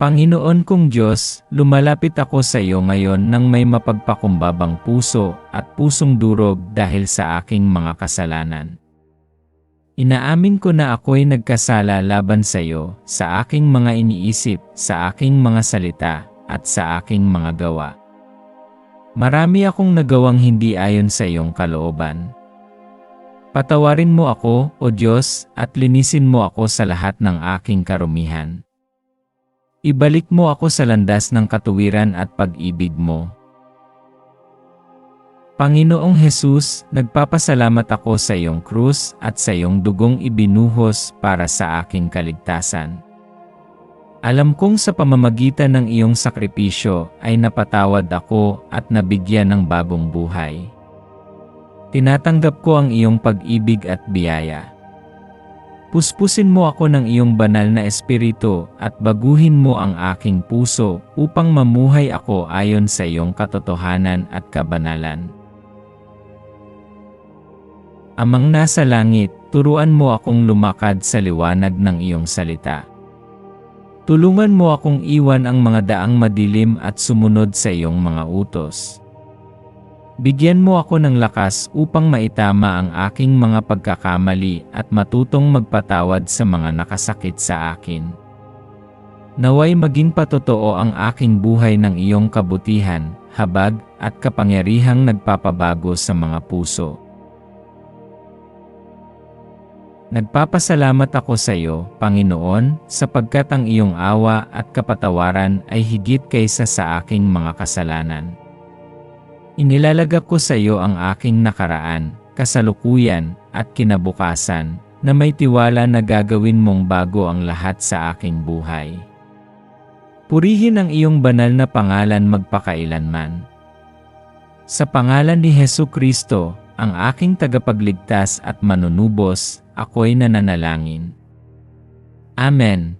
Panginoon kong Diyos, lumalapit ako sa iyo ngayon nang may mapagpakumbabang puso at pusong durog dahil sa aking mga kasalanan. Inaamin ko na ako'y nagkasala laban sa iyo, sa aking mga iniisip, sa aking mga salita, at sa aking mga gawa. Marami akong nagawang hindi ayon sa iyong kalooban. Patawarin mo ako, O Diyos, at linisin mo ako sa lahat ng aking karumihan. Ibalik mo ako sa landas ng katuwiran at pag-ibig mo. Panginoong Hesus, nagpapasalamat ako sa iyong krus at sa iyong dugong ibinuhos para sa aking kaligtasan. Alam kong sa pamamagitan ng iyong sakripisyo ay napatawad ako at nabigyan ng bagong buhay. Tinatanggap ko ang iyong pag-ibig at biyaya. Puspusin mo ako ng iyong banal na espiritu at baguhin mo ang aking puso upang mamuhay ako ayon sa iyong katotohanan at kabanalan. Amang nasa langit, turuan mo akong lumakad sa liwanag ng iyong salita. Tulungan mo akong iwan ang mga daang madilim at sumunod sa iyong mga utos. Bigyan mo ako ng lakas upang maitama ang aking mga pagkakamali at matutong magpatawad sa mga nakasakit sa akin. Naway maging patotoo ang aking buhay ng iyong kabutihan, habag, at kapangyarihang nagpapabago sa mga puso. Nagpapasalamat ako sa iyo, Panginoon, sapagkat ang iyong awa at kapatawaran ay higit kaysa sa aking mga kasalanan. Inilalagak ko sa iyo ang aking nakaraan, kasalukuyan, at kinabukasan, na may tiwala na gagawin mong bago ang lahat sa aking buhay. Purihin ang iyong banal na pangalan magpakailanman. Sa pangalan ni Heso Kristo, ang aking tagapagligtas at manunubos, ako'y nananalangin. Amen.